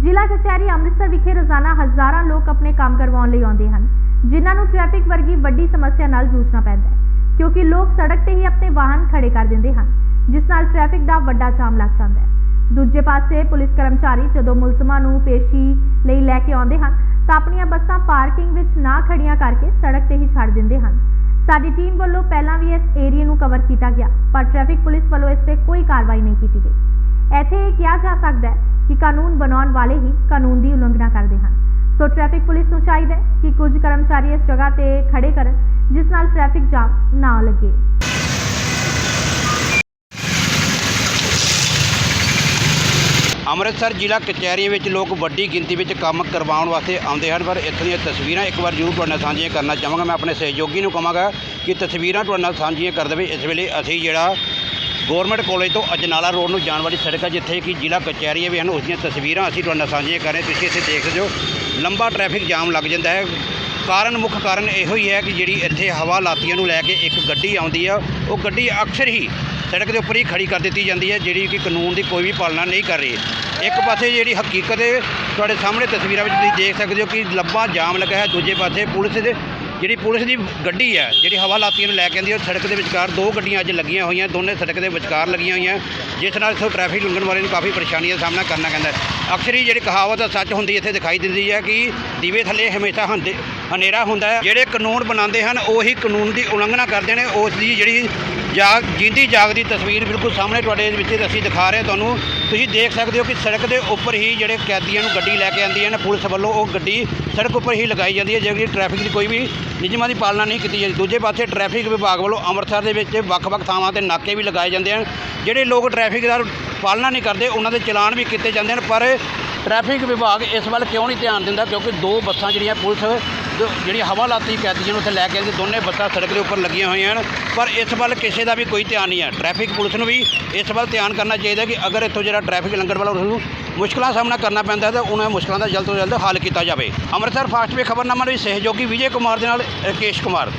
ਜ਼ਿਲ੍ਹਾ ਕਚਹਿਰੀ ਅੰਮ੍ਰਿਤਸਰ ਵਿਖੇ ਰੋਜ਼ਾਨਾ ਹਜ਼ਾਰਾਂ ਲੋਕ ਆਪਣੇ ਕੰਮ ਕਰਵਾਉਣ ਲਈ ਆਉਂਦੇ ਹਨ, ਜਿਨ੍ਹਾਂ ਨੂੰ ਟ੍ਰੈਫਿਕ ਵਰਗੀ ਵੱਡੀ ਸਮੱਸਿਆ ਨਾਲ ਜੂਝਣਾ ਪੈਂਦਾ ਹੈ, ਕਿਉਂਕਿ ਲੋਕ ਸੜਕ ਤੇ ਹੀ ਆਪਣੇ ਵਾਹਨ ਖੜੇ ਕਰ ਦਿੰਦੇ ਹਨ, ਜਿਸ ਨਾਲ ਟ੍ਰੈਫਿਕ ਦਾ ਵੱਡਾ ਜਾਮ ਲੱਗ ਜਾਂਦਾ ਹੈ। ਦੂਜੇ ਪਾਸੇ ਪੁਲਿਸ ਕਰਮਚਾਰੀ ਜਦੋਂ ਮੁਲਜ਼ਮਾਂ ਨੂੰ ਪੇਸ਼ੀ ਲਈ ਲੈ ਕੇ ਆਉਂਦੇ ਹਨ, ਤਾਂ ਆਪਣੀਆਂ ਬੱਸਾਂ ਪਾਰਕਿੰਗ ਵਿੱਚ ਨਾ ਖੜੀਆਂ ਕਰਕੇ ਸੜਕ ਤੇ ਹੀ ਛੱਡ ਦਿੰਦੇ ਹਨ। ਸਾਡੀ ਟੀਮ ਵੱਲੋਂ ਪਹਿਲਾਂ ਵੀ ਇਸ ਏਰੀਆ ਨੂੰ ਕਵਰ ਕੀਤਾ ਗਿਆ, ਪਰ ਟ੍ਰੈਫਿਕ ਪੁਲਿਸ ਵੱਲੋਂ ਇਸ ਤੇ ਕੋਈ ਕਾਰਵਾਈ ਨਹੀਂ ਕੀਤੀ ਗਈ। ਇੱਥੇ ਇਹ ਕਿਹਾ ਜਾ ਸਕਦਾ ਹੈ ਕਿ ਕਾਨੂੰਨ ਬਣਾਉਣ ਵਾਲੇ ਹੀ ਕਾਨੂੰਨ ਦੀ ਉਲੰਘਣਾ ਕਰਦੇ ਹਨ। ਸੋ ਟ੍ਰੈਫਿਕ ਪੁਲਿਸ ਨੂੰ ਚਾਹੀਦਾ ਹੈ ਕਿ ਕੁਝ ਕਰਮਚਾਰੀ ਇਸ ਜਗ੍ਹਾ ਤੇ ਖੜੇ ਕਰਨ, ਜਿਸ ਨਾਲ ਟ੍ਰੈਫਿਕ ਜਾਮ ਨਾ ਲੱਗੇ। ਅੰਮ੍ਰਿਤਸਰ ਜ਼ਿਲ੍ਹਾ ਕਚਹਿਰੀ ਵਿੱਚ ਲੋਕ ਵੱਡੀ ਗਿਣਤੀ ਵਿੱਚ ਕੰਮ ਕਰਵਾਉਣ ਵਾਸਤੇ ਆਉਂਦੇ ਹਨ, ਪਰ ਇੱਥੋਂ ਦੀਆਂ ਤਸਵੀਰਾਂ ਇੱਕ ਵਾਰ ਜ਼ਰੂਰ ਤੁਹਾਡੇ ਨਾਲ ਸਾਂਝੀਆਂ ਕਰਨਾ ਚਾਹਾਂਗਾ। ਮੈਂ ਆਪਣੇ ਸਹਿਯੋਗੀ ਨੂੰ ਕਹਾਂਗਾ ਕਿ ਤਸਵੀਰਾਂ ਤੁਹਾਡੇ ਨਾਲ ਸਾਂਝੀਆਂ ਕਰ ਦੇਵੇ। ਇਸ ਵੇਲੇ ਅਸੀਂ ਜਿਹੜਾ ਗਵਰਨਮੈਂਟ ਕਾਲਜ ਤੋਂ ਅਜਨਾਲਾ ਰੋਡ ਨੂੰ ਜਾਣ ਵਾਲੀ ਸੜਕ ਹੈ ਜਿੱਥੇ ਕਿ ਜ਼ਿਲ੍ਹਾ ਕਚਹਿਰੀਆਂ ਵੀ ਹਨ, ਉਸ ਦੀਆਂ ਤਸਵੀਰਾਂ ਅਸੀਂ ਤੁਹਾਡੇ ਨਾਲ ਸਾਂਝੀਆਂ ਕਰ ਰਹੇ ਤੁਸੀਂ ਇੱਥੇ ਦੇਖ ਸਕਦੇ ਹੋ, ਲੰਬਾ ਟ੍ਰੈਫਿਕ ਜਾਮ ਲੱਗ ਜਾਂਦਾ ਹੈ। ਕਾਰਨ, ਮੁੱਖ ਕਾਰਨ ਇਹੋ ਹੀ ਹੈ ਕਿ ਜਿਹੜੀ ਇੱਥੇ ਹਵਾ ਲਾਤੀਆਂ ਨੂੰ ਲੈ ਕੇ ਇੱਕ ਗੱਡੀ ਆਉਂਦੀ ਆ, ਉਹ ਗੱਡੀ ਅਕਸਰ ਹੀ ਸੜਕ ਦੇ ਉੱਪਰ ਹੀ ਖੜੀ ਕਰ ਦਿੱਤੀ ਜਾਂਦੀ ਹੈ, ਜਿਹੜੀ ਕਿ ਕਾਨੂੰਨ ਦੀ ਕੋਈ ਵੀ ਪਾਲਣਾ ਨਹੀਂ ਕਰ ਰਹੀ। ਇੱਕ ਪਾਸੇ ਜਿਹੜੀ ਹਕੀਕਤ ਹੈ, ਤੁਹਾਡੇ ਸਾਹਮਣੇ ਤਸਵੀਰਾਂ ਵਿੱਚ ਤੁਸੀਂ ਦੇਖ ਸਕਦੇ ਹੋ ਕਿ ਲੰਬਾ ਜਾਮ ਲੱਗਾ ਹੈ, ਦੂਜੇ ਪਾਸੇ ਪੁਲਿਸ ਦੇ ਜਿਹੜੀ ਪੁਲਿਸ ਦੀ ਗੱਡੀ ਹੈ, ਜਿਹੜੀ ਹਵਾ ਲਾਤੀਆਂ ਨੂੰ ਲੈ ਕੇ ਆਉਂਦੀ ਹੈ, ਉਹ ਸੜਕ ਦੇ ਵਿਚਕਾਰ ਦੋ ਗੱਡੀਆਂ ਅੱਜ ਲੱਗੀਆਂ ਹੋਈਆਂ, ਦੋਨੇ ਸੜਕ ਦੇ ਵਿਚਕਾਰ ਲੱਗੀਆਂ ਹੋਈਆਂ, ਜਿਸ ਨਾਲ ਇੱਥੋਂ ਟ੍ਰੈਫਿਕ ਲੰਘਣ ਵਾਲੇ ਨੂੰ ਕਾਫੀ ਪਰੇਸ਼ਾਨੀ ਦਾ ਸਾਹਮਣਾ ਕਰਨਾ ਪੈਂਦਾ ਅਕਸਰ ਹੀ ਜਿਹੜੀ ਕਹਾਵਤ ਸੱਚ ਹੁੰਦੀ ਇੱਥੇ ਦਿਖਾਈ ਦਿੰਦੀ ਹੈ ਕਿ ਦੀਵੇ ਥੱਲੇ ਹਮੇਸ਼ਾ ਹੰਦੇ ਹਨੇਰਾ ਹੁੰਦਾ ਹੈ। ਜਿਹੜੇ ਕਾਨੂੰਨ ਬਣਾਉਂਦੇ ਹਨ, ਉਹੀ ਕਾਨੂੰਨ ਦੀ ਉਲੰਘਣਾ ਕਰਦੇ ਨੇ। ਉਸ ਦੀ ਜਿਹੜੀ ਜਾਗ, ਜਿੰਦੀ ਜਾਗਦੀ ਤਸਵੀਰ ਬਿਲਕੁਲ ਸਾਹਮਣੇ ਤੁਹਾਡੇ ਵਿੱਚ ਅਸੀਂ ਦਿਖਾ ਰਹੇ ਤੁਹਾਨੂੰ ਤੁਸੀਂ ਦੇਖ ਸਕਦੇ ਹੋ ਕਿ ਸੜਕ ਦੇ ਉੱਪਰ ਹੀ ਜਿਹੜੇ ਕੈਦੀਆਂ ਨੂੰ ਗੱਡੀ ਲੈ ਕੇ ਆਉਂਦੀਆਂ ਨੇ। ਪੁਲਿਸ ਵੱਲੋਂ ਉਹ ਗੱਡੀ ਸੜਕ ਉੱਪਰ ਹੀ ਲਗਾਈ ਜਾਂਦੀ ਹੈ। ਜਿਹੜੀ ਟ੍ਰੈਫਿਕ ਦੀ ਕੋਈ ਵੀ ਨਿਯਮਾਂ ਦੀ ਪਾਲਣਾ ਨਹੀਂ ਕੀਤੀ ਜਾਂਦੀ। ਦੂਜੇ ਪਾਸੇ ਟ੍ਰੈਫਿਕ ਵਿਭਾਗ ਵੱਲੋਂ ਅੰਮ੍ਰਿਤਸਰ ਦੇ ਵਿੱਚ ਵੱਖ-ਵੱਖ ਥਾਵਾਂ ਤੇ ਨਾਕੇ ਵੀ ਲਗਾਏ ਜਾਂਦੇ ਹਨ। ਜਿਹੜੇ ਲੋਕ ਟ੍ਰੈਫਿਕ ਦਾ ਪਾਲਣਾ ਨਹੀਂ ਕਰਦੇ, ਉਹਨਾਂ ਦੇ ਚਲਾਨ ਵੀ ਕੀਤੇ ਜਾਂਦੇ ਹਨ। ਪਰ ਟ੍ਰੈਫਿਕ ਵਿਭਾਗ ਇਸ ਵੱਲ ਕਿਉਂ ਨਹੀਂ ਧਿਆਨ ਦਿੰਦਾ? ਕਿਉਂਕਿ ਦੋ ਬੱਸਾਂ ਜਿਹੜੀਆਂ ਪੁਲਿਸ ਜਿਹੜੀ ਹਵਾਲਾਤੀ ਕੈਦੀਆਂ ਨੂੰ ਉੱਥੇ ਲੈ ਕੇ ਆਉਂਦੇ ਦੋਨੇ ਬੱਸਾਂ ਸੜਕ ਦੇ ਉੱਪਰ ਲੱਗੀਆਂ ਹੋਈਆਂ ਹਨ। ਪਰ ਇਸ ਵੱਲ ਕਿਸੇ ਦਾ ਵੀ ਕੋਈ ਧਿਆਨ ਨਹੀਂ ਹੈ। ਟ੍ਰੈਫਿਕ ਪੁਲਿਸ ਨੂੰ ਵੀ ਇਸ ਵੱਲ ਧਿਆਨ ਕਰਨਾ ਚਾਹੀਦਾ ਕਿ ਅਗਰ ਇੱਥੋਂ ਜਿਹੜਾ ਟ੍ਰੈਫਿਕ ਲੰਘਣ ਵਾਲਾ ਉਸ ਨੂੰ ਮੁਸ਼ਕਲਾਂ ਦਾ ਸਾਹਮਣਾ ਕਰਨਾ ਪੈਂਦਾ ਹੈ, ਤਾਂ ਉਹਨਾਂ ਮੁਸ਼ਕਲਾਂ ਦਾ ਜਲਦ ਤੋਂ ਜਲਦ ਹੱਲ ਕੀਤਾ ਜਾਵੇ। ਅੰਮ੍ਰਿਤਸਰ ਫਾਸਟ ਵੇ ਖਬਰਨਾਮਾ ਲਈ ਸਹਿਯੋਗੀ ਵਿਜੇ ਕੁਮਾਰ ਦੇ ਨਾਲ ਰਕੇਸ਼ ਕੁਮਾਰ।